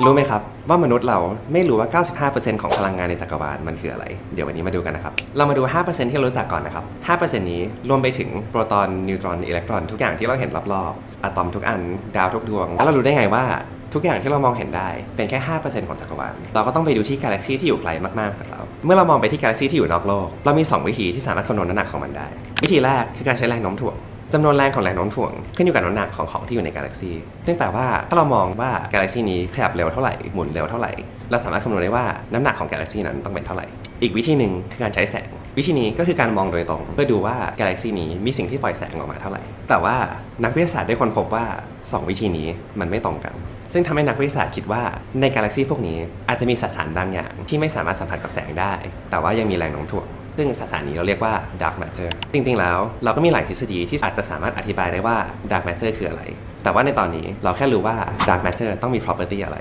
รู้ไหมครับ ว่ามนุษย์เราไม่รู้ว่า 95%ของพลังงานในจักรวาลมันคืออะไร เดี๋ยววันนี้มาดูกันนะครับ เรามาดู 5%ที่เรารู้จักก่อนนะครับ 5%นี้รวมไปถึงโปรตอน นิวตรอน อิเล็กตรอน ทุกอย่างที่เราเห็นรอบๆอะตอมทุกอัน ดาวทุกดวง แล้วเรารู้ได้ไงว่าทุกอย่างที่เรามองเห็นได้เป็นแค่ 5%ของจักรวาล เราก็ต้องไปดูที่กาแล็กซีที่อยู่ไกลมากๆจากเรา เมื่อเรามองไปที่กาแล็กซีที่อยู่นอกโลก เรามี 2 วิธีที่สามารถคำนวณน้ำหนักของมันได้ วิธีแรกคือการใช้แรงโน้มถ่วง จำนวนแรงของแรงโน้มถ่วงขึ้นอยู่กับน้ำหนักของของที่อยู่ในกาแล็กซีซึ่งแปลว่าถ้าเรามองว่ากาแล็กซีนี้ขยับเร็วเท่าไหร่หมุนเร็วเท่าไหร่เราสามารถคำนวณได้ว่าน้ำหนักของกาแล็กซีนั้นต้องเป็นเท่าไหร่ อีกวิธีหนึ่งคือการใช้แสง วิธีนี้ก็คือการมองโดยตรง เพื่อดูว่ากาแล็กซีนี้มีสิ่งที่ปล่อยแสงออกมาเท่าไหร่ แต่ว่านักวิทยาศาสตร์ได้ค้นพบว่า 2 วิธีนี้มันไม่ตรงกัน ซึ่งทำให้นักวิทยาศาสตร์คิดว่าในกาแล็กซีพวกนี้อาจจะมีสสารบางอย่างที่ไม่สามารถสัมผัสกับแสงได้ แต่ว่ายังมีแรงโน้มถ่วง ซึ่งสสารนี้เราเรียกว่า dark matter จริง ๆ แล้วเราก็มีหลายทฤษฎีที่อาจจะสามารถอธิบายได้ว่า dark matter คืออะไร แต่ว่าในตอนนี้เราแค่รู้ว่า dark matter ต้องมี property อะไร